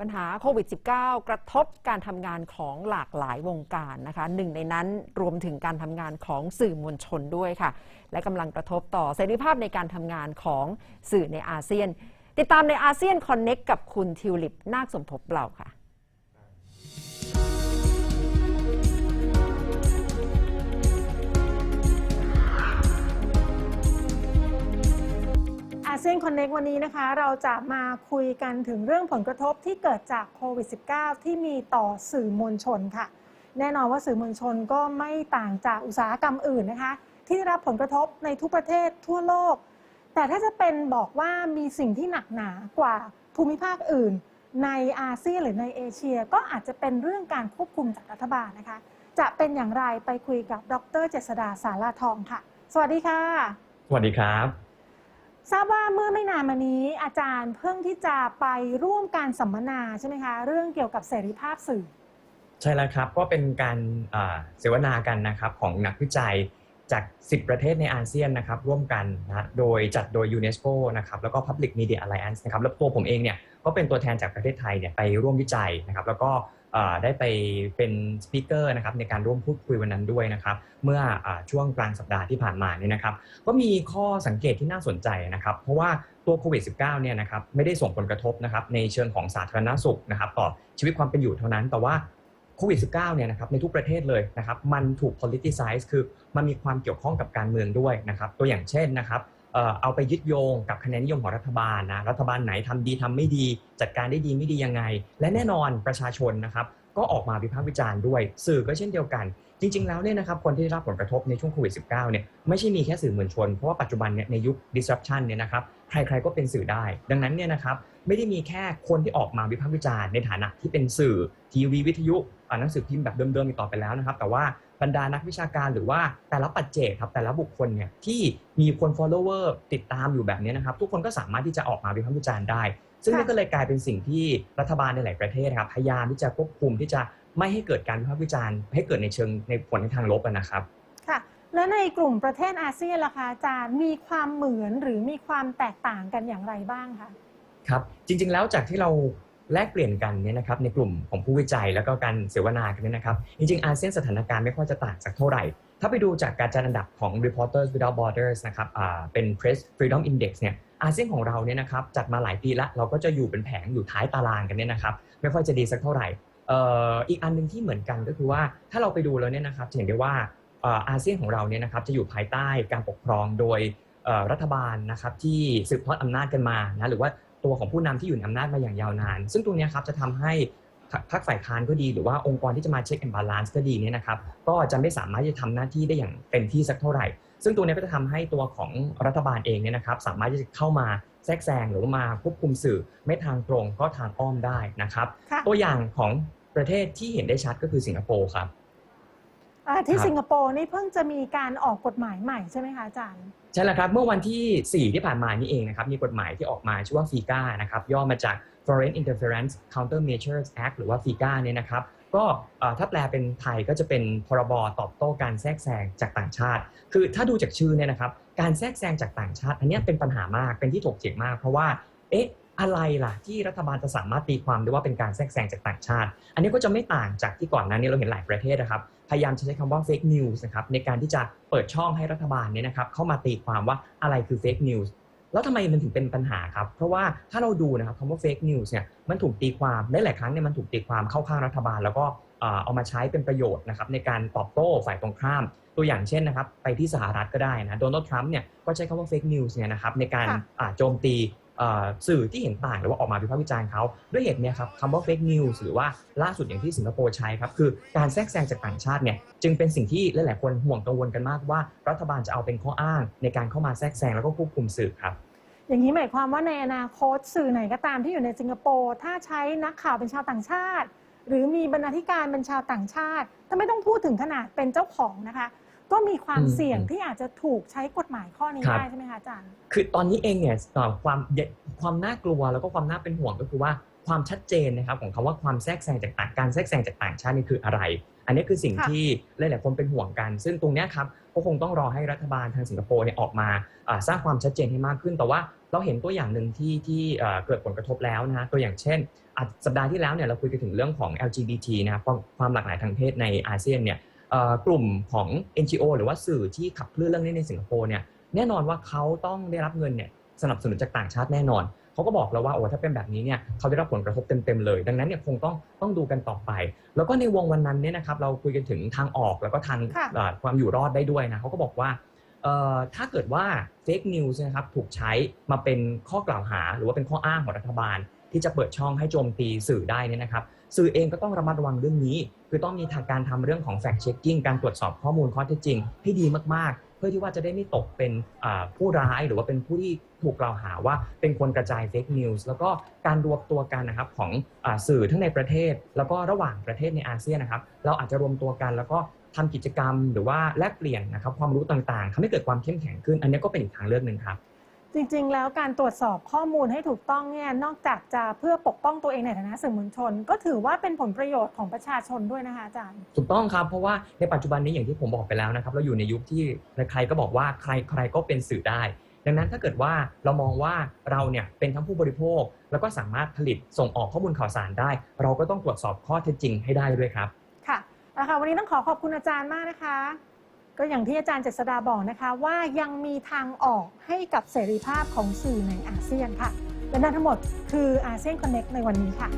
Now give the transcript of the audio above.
ปัญหาโควิด -19 กระทบการทำงานของหลากหลายวงการนะคะหนึ่งในนั้นรวมถึงการทำงานของสื่อมวลชนด้วยค่ะ และกำลังกระทบต่อเสรีภาพในการทำงานของสื่อในอาเซียน ติดตามในอาเซียนคอนเน็กกับคุณทิวลิปนาคสมภพเปล่าค่ะ อาเซียนคอนเน็กวันนี้นะคะ เราจะมาคุยกันถึงเรื่องผลกระทบที่เกิดจากโควิด -19 ที่มีต่อสื่อมวลชนค่ะ แน่นอนว่าสื่อมวลชนก็ไม่ต่างจากอุตสาหกรรมอื่นนะคะ ที่ได้รับผลกระทบในทุกประเทศทั่วโลก แต่ถ้าจะเป็นบอกว่ามีสิ่งที่หนักหนากว่าภูมิภาคอื่น ในอาเซียนหรือในเอเชีย ก็อาจจะเป็นเรื่องการควบคุมจากรัฐบาลนะคะ จะเป็นอย่างไรไปคุยกับดรเจษดาสาราทองค่ะ สวัสดีค่ะ สวัสดีครับ ทราบว่าเมื่อไม่นานมานี้อาจารย์เพิ่งที่จะไปร่วมการสัมมนาใช่ไหมคะ เรื่องเกี่ยวกับเสรีภาพสื่อ ใช่แล้วครับก็เป็นการเสวนากันนะครับของนักวิจัยจาก 10 ประเทศในอาเซียนนะครับร่วมกันนะโดยจัดโดยยูเนสโกนะครับแล้วก็ Public Media Alliance นะครับแล้วตัวผมเองเนี่ยก็เป็นตัวแทนจากประเทศไทยเนี่ยไปร่วมวิจัยนะครับแล้วก็ ได้ไปเป็นสปิเกอร์นะครับในการร่วมพูดคุยวันนั้นด้วยนะครับเมื่ออช่วงกลางสัปดาห์ที่ผ่านมานี่นะครับก็มีข้อสังเกตที่น่าสนใจนะครับเพราะว่าตัวโควิด -19 เนี่ยนะครับไม่ได้ส่งผลกระทบนะครับในเชิงของสาธารณสุขนะครับต่อชีวิตความเป็นอยู่เท่านั้นแต่ว่าโควิด -19 เนี่ยนะครับในทุกประเทศเลยนะครับมันถูก politicize คือมันมีความเกี่ยวข้องกับการเมืองด้วยนะครับตัวอย่างเช่นนะครับ เอาไปยึดโยงกับคะแนนนิยมของรัฐบาลนะรัฐบาลไหนทำดีทำไม่ดี จัดการได้ดีไม่ดียังไง และแน่นอนประชาชนนะครับก็ออกมาวิพากษ์วิจารณ์ด้วย สื่อก็เช่นเดียวกัน จริง ๆ แล้วเนี่ยนะครับคนที่ได้รับผลกระทบในช่วงโควิด -19 เนี่ยไม่ใช่มีแค่สื่อมวลชน เพราะว่าปัจจุบันเนี่ยในยุค disruption เนี่ยนะครับใครๆก็เป็นสื่อได้ ดังนั้นเนี่ยนะครับไม่ได้มีแค่คนที่ออกมาวิพากษ์วิจารณ์ในฐานะที่เป็นสื่อทีวีวิทยุอ่านหนังสือพิมพ์แบบเดิมๆต่อไปแล้วนะครับ แต่ว่า บรรดานักวิชาการหรือว่าแต่ละปัจเจกครับแต่ละบุคคลเนี่ยที่มีคน follower ติดตามอยู่แบบนี้นะครับ ทุกคนก็สามารถที่จะออกมาวิพากษ์วิจารณ์ได้ ซึ่งนี่ค่ะก็เลยกลายเป็นสิ่งที่รัฐบาลในหลายประเทศนะครับพยายามที่จะควบคุมที่จะไม่ให้เกิดการวิพากษ์วิจารณ์ให้เกิดในเชิงในผลในทางลบอะนะครับค่ะและในกลุ่มประเทศอาเซียนล่ะคะอาจารย์มีความเหมือนหรือมีความแตกต่างกันอย่างไรบ้างคะครับจริงๆแล้วจากที่เรา แลกเปลี่ยนกันเนี่ยนะครับในกลุ่มของผู้วิจัยแล้วก็การเสวนากันเนี่ยนะครับ จริง ๆ อาเซียนสถานการณ์ไม่ค่อยจะต่างจากเท่าไหร่ ถ้าไปดูจากการจัดอันดับของ Reporters Without Borders นะครับเป็น Press Freedom Index เนี่ยอาเซียนของเราเนี่ยนะครับจัดมาหลายปีละเราก็จะอยู่เป็นแผงอยู่ท้ายตารางกันเนี่ยนะครับไม่ค่อยจะดีสักเท่าไหร่อีกอันหนึงที่เหมือนกันก็คือว่าถ้าเราไปดูแล้วเนี่ยนะครับจะเห็นได้ว่าอาเซียนของเราเนี่ยนะครับจะอยู่ภายใต้การปกครองโดยรัฐบาลนะครับที่สืบทอดอำนาจกันมานะหรือว่า ตัวของผู้นำที่อยู่ในอำนาจมาอย่างยาวนาน ซึ่งตรงเนี้ยครับจะทำให้พรรคพรรคฝ่ายค้านก็ดีหรือว่าองค์กรที่จะมาเช็คแอนด์บาลานซ์ก็ดีเนี่ยนะครับก็จะไม่สามารถที่จะทำหน้าที่ได้อย่างเต็มที่สักเท่าไหร่ ซึ่งตัวเนี้ยก็จะทำให้ตัวของรัฐบาลเองเนี่ยนะครับสามารถที่จะเข้ามาแทรกแซงหรือว่ามาควบคุมสื่อไม่ทางตรงก็ทางอ้อมได้นะครับค่ะตัวอย่างของประเทศที่เห็นได้ชัดก็คือสิงคโปร์ครับ อ่าที่ครับ สิงคโปร์นี่เพิ่งจะมีการออกกฎหมายใหม่ใช่ไหมคะอาจารย์ ใช่แล้วครับ เมื่อวันที่ 4 ที่ผ่านมานี่เองนะครับ มีกฎหมายที่ออกมาชื่อว่าฟีกานะครับ ย่อมาจาก Foreign Interference Countermeasures Act หรือว่าฟีกาเนี่ยนะครับ ก็เอ่อถ้าแปลเป็นไทยก็จะเป็นพรบตอบโต้การแทรกแซงจากต่างชาติ คือถ้าดูจากชื่อเนี่ยนะครับ การแทรกแซงจากต่างชาติ อันเนี้ยเป็นปัญหามาก เป็นที่ถกเถียงมาก เพราะว่า เอ๊ะ อะไรล่ะที่รัฐบาลจะสามารถตีความได้ว่าเป็นการแทรกแซงจากต่างชาติ อันนี้ก็จะไม่ต่างจากที่ก่อนหน้านี้เราเห็นหลายประเทศนะครับ พยายามจะใช้คำว่า fake news นะครับในการที่จะเปิดช่องให้รัฐบาลเนี่ยนะครับเข้ามาตีความว่าอะไรคือ fake news แล้วทำไมมันถึงเป็นปัญหาครับ เพราะว่าถ้าเราดูนะครับคำว่า fake news เนี่ยมันถูกตีความได้หลายครั้งเนี่ยมันถูกตีความเข้าข้างรัฐบาล แล้วก็เอ่อเอามาใช้เป็นประโยชน์นะครับในการตอบโต้ฝ่ายตรงข้าม ตัวอย่างเช่นนะครับไปที่สหรัฐก็ได้นะโดนัลด์ทรัมป์เนี่ยก็ใช้คำว่า fake news เนี่ยนะครับในการค่ะอ่าโจมตีเอ่อ สื่อที่เห็นต่างหรือว่าออกมาวิพากษ์วิจารณ์เขาด้วยเหตุนี้ครับคำว่า fake news หรือว่าล่าสุดอย่างที่สิงคโปร์ใช้ครับคือการแทรกแซงจากต่างชาติเนี่ยจึงเป็นสิ่งที่หลายๆคนห่วงกังวลกันมากว่า รัฐบาลจะเอาเป็นข้ออ้าง ในการเข้ามาแทรกแซงแล้วก็ควบคุมสื่อครับอย่างนี้หมายความว่าในอนาคตสื่อไหนก็ตามที่อยู่ในสิงคโปร์ถ้าใช้นักข่าวเป็นชาวต่างชาติ หรือมีบรรณาธิการเป็นชาวต่างชาติถ้าไม่ต้องพูดถึงขนาดเป็นเจ้าของนะคะ ก็มีความอืมเสี่ยงที่อาจจะถูกใช้กฎหมายข้อนี้ครับได้ใช่ไหมคะอาจารย์ คือตอนนี้เองเนี่ยเอ่อความความน่ากลัวแล้วก็ความน่าเป็นห่วงก็คือว่าความชัดเจนนะครับของคำว่าความแทรกแซงจากต่างการแทรกแซงจากต่างชาตินี่คืออะไร อันนี้คือสิ่งค่ะที่หลายๆคนเป็นห่วงกัน ซึ่งตรงเนี้ยครับก็คงต้องรอให้รัฐบาลทางสิงคโปร์เนี่ยออกมาอ่าสร้างความชัดเจนให้มากขึ้น แต่ว่าเราเห็นตัวอย่างหนึ่งที่ที่เอ่อเกิดผลกระทบแล้วนะฮะตัวอย่างเช่นอะสัปดาห์ที่แล้วเนี่ยเราคุยกันถึงเรื่องของ LGBT นะครับความความหลากหลายทางเพศในอาเซียนเนี่ยเอ่อ กลุ่มของ NGO หรือว่าสื่อที่ขับเคลื่อนเรื่องนี้ในสิงคโปร์เนี่ยแน่นอนว่าเขาต้องได้รับเงินเนี่ยสนับสนุนจากต่างชาติแน่นอนเขาก็บอกแล้วว่าโอ้ถ้าเป็นแบบนี้เนี่ยเขาได้รับผลกระทบเต็มๆเลย ดังนั้นเนี่ยคงต้องต้องดูกันต่อไป แล้วก็ในวงวันนั้นเนี่ยนะครับเราคุยกันถึงทางออกแล้วก็ทางค่ะเอ่อความอยู่รอดได้ด้วยนะเขาก็บอกว่าเอ่อถ้าเกิดว่าเฟกนิวส์นะครับถูกใช้มาเป็นข้อกล่าวหา หรือว่าเป็นข้ออ้างของรัฐบาล ที่จะเปิดช่องให้โจมตีสื่อได้เนี่ยนะครับ สื่อเองก็ต้องระมัดระวังเรื่องนี้ คือต้องมีทางการทำเรื่องของ fact checking การตรวจสอบข้อมูลข้อเท็จจริง ให้ดีมากๆ เพื่อที่ว่าจะได้ไม่ตกเป็นผู้ร้ายหรือว่าเป็นผู้ที่ถูกกล่าวหาว่าเป็นคนกระจาย fake news แล้วก็การรวมตัวกันนะครับของอสื่อทั้งในประเทศ แล้วก็ระหว่างประเทศในอาเซียนนะครับ เราอาจจะรวมตัวกันแล้วก็ทำกิจกรรมหรือว่าแลกเปลี่ยนนะครับความรู้ต่างๆทำให้เกิดความเข้มแข็งขึ้น อันนี้ก็เป็นอีกทางเลือกหนึ่งครับ จริงๆ แล้วการตรวจสอบข้อมูลให้ถูกต้องเนี่ยนอกจากจะเพื่อปกป้องตัวเองในฐานะสื่อมวลชน ก็ถือว่าเป็นผลประโยชน์ของประชาชนด้วยนะคะอาจารย์ ถูกต้องครับเพราะว่าในปัจจุบันนี้อย่างที่ผมบอกไปแล้วนะครับ เราอยู่ในยุคที่ใครก็บอกว่าใครใครก็เป็นสื่อได้ ดังนั้นถ้าเกิดว่าเรามองว่าเราเนี่ยเป็นทั้งผู้บริโภค แล้วก็สามารถผลิตส่งออกข้อมูลข่าวสารได้ เราก็ต้องตรวจสอบข้อเท็จจริงให้ได้ด้วยครับค่ะนะคะวันนี้ต้องขอขอบคุณอาจารย์มากนะคะ ก็อย่างที่อาจารย์เจษดาบอกนะคะว่ายังมีทางออกให้กับเสรีภาพของสื่อในอาเซียนค่ะ และนั่นทั้งหมดคืออาเซียนคอนเน็กในวันนี้ค่ะ